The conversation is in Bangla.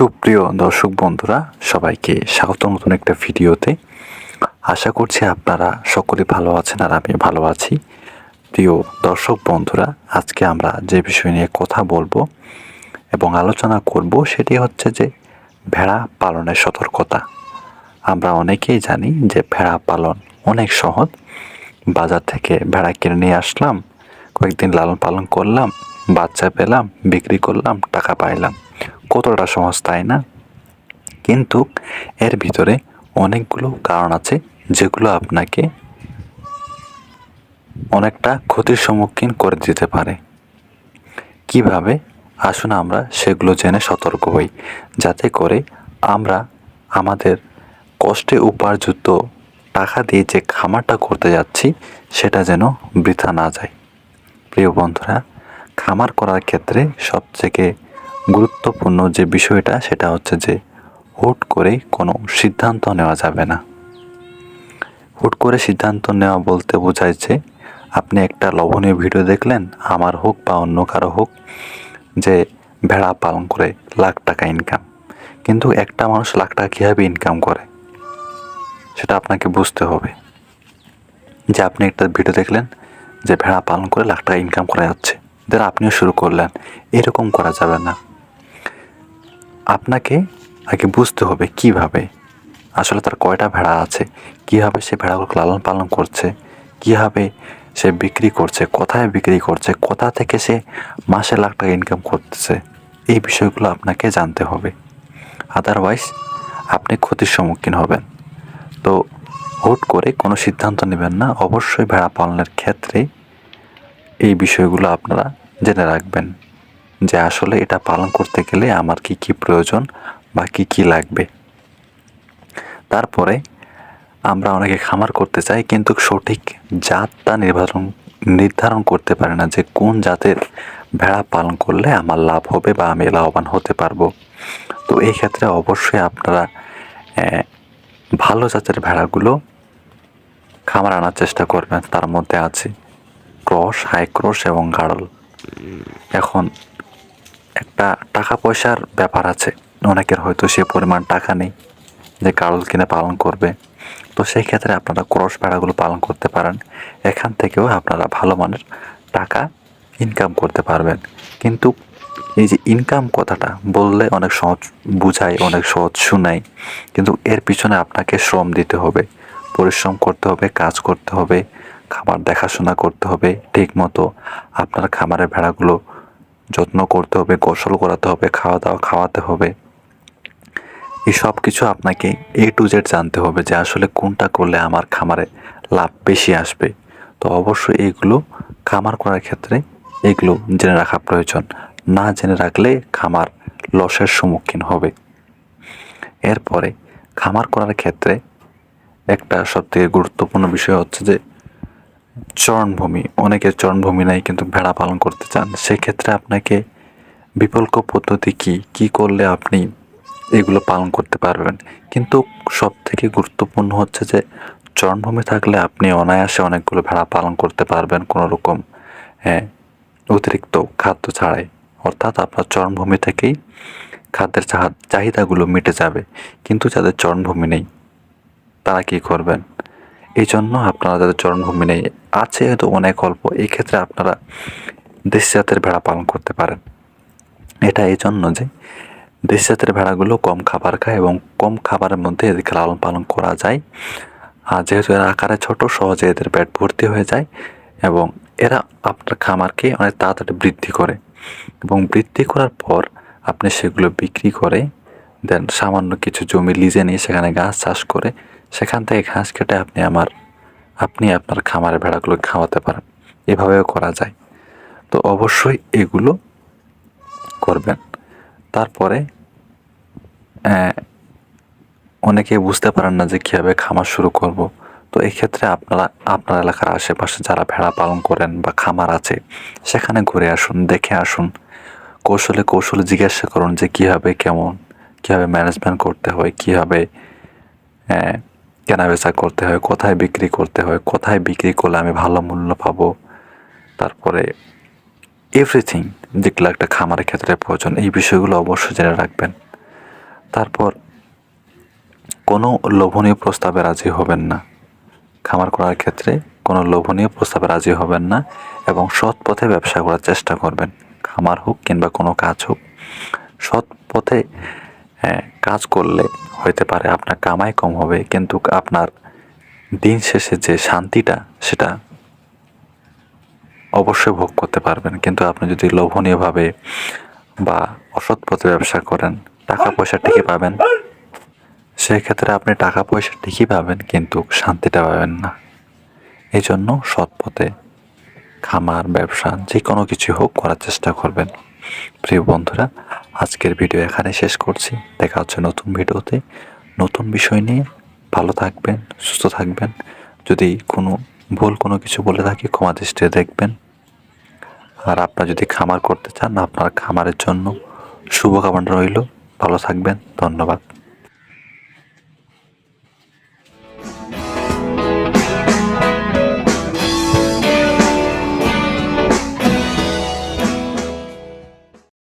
সুপ্রিয় দর্শক বন্ধুরা, সবাইকে স্বাগত নতুন একটা ভিডিওতে। আশা করছি আপনারা সকলে ভালো আছেন আর আমি ভালো আছি। প্রিয় দর্শক বন্ধুরা, আজকে আমরা যে বিষয় নিয়ে কথা বলব এবং আলোচনা করব সেটি হচ্ছে যে ভেড়া পালনের সতর্কতা। আমরা অনেকেই জানি যে ভেড়া পালন অনেক সহজ। বাজার থেকে ভেড়া কিনে নিয়ে আসলাম, কয়েকদিন লালন পালন করলাম, বাচ্চা পেলাম, বিক্রি করলাম, টাকা পাইলাম। কতটা সহজ তাই না? কিন্তু এর ভিতরে অনেকগুলো কারণ আছে যেগুলো আপনাকে অনেকটা ক্ষতির সম্মুখীন করে দিতে পারে। কীভাবে? আসুন আমরা সেগুলো জেনে সতর্ক হই, যাতে করে আমরা আমাদের কষ্টে উপার্জিত টাকা দিয়ে যে খামারটা করতে যাচ্ছি, সেটা যেন বৃথা না যায়। প্রিয় বন্ধুরা, খামার করার ক্ষেত্রে সবথেকে গুরুত্বপূর্ণ যে বিষয়টা, সেটা হচ্ছে যে হুট করে কোনো সিদ্ধান্ত নেওয়া যাবে না। হুট করে সিদ্ধান্ত নেওয়া বলতে বোঝায় যে আপনি একটা লবণীয় ভিডিও দেখলেন, আমার হোক বা অন্য কারও হোক, যে ভেড়া পালন করে লাখ টাকা ইনকাম কিন্তু একটা মানুষ লাখ টাকা কীভাবে ইনকাম করে? সেটা আপনাকে বুঝতে হবে। যে আপনি একটা ভিডিও দেখলেন যে ভেড়া পালন করে লাখ টাকা ইনকাম করা যাচ্ছে। দেন আপনিও শুরু করলেন। এরকম করা যাবে না। আপনাকে আগে বুঝতে হবে কীভাবে আসলে তার কয়টা ভেড়া আছে, কীভাবে সে ভেড়াগুলোকে লালন পালন করছে, কীভাবে সে বিক্রি করছে, কোথায় বিক্রি করছে, কোথা থেকে সে মাসে লাখ টাকা ইনকাম করতেছে, এই বিষয়গুলো আপনাকে জানতে হবে। আদারওয়াইজ আপনি ক্ষতির সম্মুখীন হবেন। তো হুট করে কোনো সিদ্ধান্ত নেবেন না, অবশ্যই ভেড়া পালনের ক্ষেত্রে এই বিষয়গুলো আপনারা জেনে রাখবেন। যে আসলে এটা পালন করতে গেলে আমার কি কি প্রয়োজন বা কি কি লাগবে। তারপরে আমরা অনেকে খামার করতে চাই কিন্তু সঠিক জাতটা নির্ধারণ নির্ধারণ করতে পারে না যে কোন জাতের ভেড়া পালন করলে আমার লাভ হবে বা আমি লাভবান হতে পারব। তো এই ক্ষেত্রে অবশ্যই আপনারা ভালো জাতের ভেড়াগুলো খামার আনার চেষ্টা করবেন। তার মধ্যে আছে ক্রস হাই ক্রস এবং গাড়ল। এখন একটা টাকা পয়সার ব্যাপার আছে। অনেকের হয়তো সে পরিমাণ টাকা নেই যে গাড়ল কিনে পালন করবে। তো সেই ক্ষেত্রে আপনারা ক্রস ভেড়াগুলো পালন করতে পারেন। এখান থেকেও আপনারা ভালো মানের টাকা ইনকাম করতে পারবেন। কিন্তু এই যে ইনকাম কথাটা বললে অনেক সহজ বুঝায়, অনেক সহজ শোনায়। কিন্তু এর পিছনে আপনাকে শ্রম দিতে হবে। পরিশ্রম করতে হবে, কাজ করতে হবে, খাবার দেখাশোনা করতে হবে, ঠিক মতো আপনার খামারের ভেড়াগুলো যত্ন করতে হবে, গোসল করাতে হবে, খাওয়া দাওয়া, খাওয়াতে হবে। এই সব কিছু আপনাকে এ টু জেড জানতে হবে যে আসলে কোনটা করলে আমার খামারে লাভ বেশি আসবে। তো অবশ্যই এইগুলো খামার করার ক্ষেত্রে এগুলো জেনে রাখা প্রয়োজন। না জেনে রাখলে খামার লসের সম্মুখীন হবে। এরপরে খামার করার ক্ষেত্রে একটা সবথেকে গুরুত্বপূর্ণ বিষয় হচ্ছে যে চরণভূমি অনেকের চরণভূমি নাই কিন্তু ভেড়া পালন করতে চান। সেক্ষেত্রে আপনাকে বিকল্প পদ্ধতি কি? কি করলে আপনি এগুলো পালন করতে পারবেন? কিন্তু সব থেকে গুরুত্বপূর্ণ হচ্ছে যে, চরণভূমি থাকলে আপনি অনায়াসে অনেকগুলো ভেড়া পালন করতে পারবেন কোনো রকম হ্যাঁ অতিরিক্ত খাদ্য ছাড়াই। অর্থাৎ আপনার চরণভূমি থেকেই খাদ্যের চাহা- চাহিদাগুলো মিটে যাবে। কিন্তু যাদের চরণভূমি নেই, তারা কি করবেন? এই জন্য আপনারা যাদের চরণভূমি নেই, আছে হয়তো অনেক অল্প এই ক্ষেত্রে আপনারা দেশি জাতের ভেড়া পালন করতে পারেন। এটা এই জন্য যে দেশি জাতের ভেড়াগুলো কম খাবার খায় এবং কম খাবারের মধ্যে এদেরকে লালন পালন করা যায়। আর যেহেতু এরা আকারে ছোট, সহজে এদের পেট ভর্তি হয়ে যায় এবং এরা আপনার খামারকে অনেক তাড়াতাড়ি বৃদ্ধি করে। এবং বৃদ্ধি করার পর আপনি সেগুলো বিক্রি করে দেন, সামান্য কিছু জমি লিজে নিয়ে সেখানে গাছ চাষ করে সেখান থেকে ঘাস কেটে আপনি আমার, আপনি আপনার খামারে ভেড়াগুলো খাওয়াতে পারেন। এভাবেও করা যায়। তো অবশ্যই এগুলো করবেন। তারপরে অনেকে বুঝতে পারেন না যে কীভাবে খামার শুরু করব। তো এই ক্ষেত্রে আপনারা, আপনার এলাকার আশেপাশে যারা ভেড়া পালন করেন বা খামার আছে, সেখানে ঘুরে আসুন, দেখে আসুন। কৌশলে কৌশলে জিজ্ঞাসা করুন যে কীভাবে কেমন, কীভাবে ম্যানেজমেন্ট করতে হয়, কীভাবে কেনাবেচা করতে হয় কোথায় বিক্রি করতে হয় কোথায় বিক্রি করলে আমি ভালো মূল্য পাবো তারপরে এভরিথিং যেগুলো একটা খামারের ক্ষেত্রে প্রয়োজন এই বিষয়গুলো অবশ্যই জেনে রাখবেন। তারপর কোনো লোভনীয় প্রস্তাবে রাজি হবেন না। খামার করার ক্ষেত্রে কোনো লোভনীয় প্রস্তাবে রাজি হবেন না এবং সৎ পথে ব্যবসা করার চেষ্টা করবেন। খামার হোক কিংবা কোনো কাজ হোক সৎ পথে হ্যাঁ, কাজ করলে হইতে পারে, আপনার কামাই কম হবে, কিন্তু আপনার দিন শেষে যে শান্তিটা, সেটা অবশ্যই ভোগ করতে পারবেন। কিন্তু আপনি যদি লোভনীয়ভাবে বা অসৎ পথে ব্যবসা করেন, টাকা পয়সা ঠিকই পাবেন। সেক্ষেত্রে আপনি টাকা পয়সা ঠিকই পাবেন, কিন্তু শান্তিটা পাবেন না। এই জন্য সৎ পথে খামার, ব্যবসা, যে কোনো কিছু হোক করার চেষ্টা করবেন। প্রিয় বন্ধুরা, আজকের ভিডিও এখানে শেষ করছি। দেখা হচ্ছে নতুন ভিডিওতে। নতুন বিষয় নিয়ে ভালো থাকবেন, সুস্থ থাকবেন। যদি কোনো ভুল কোনো কিছু বলে থাকি, ক্ষমা দৃষ্টিতে দেখবেন। আর আপনার যদি খামার করতে চান, আপনার খামারের জন্য শুভকামনা রইল। ভালো থাকবেন, ধন্যবাদ।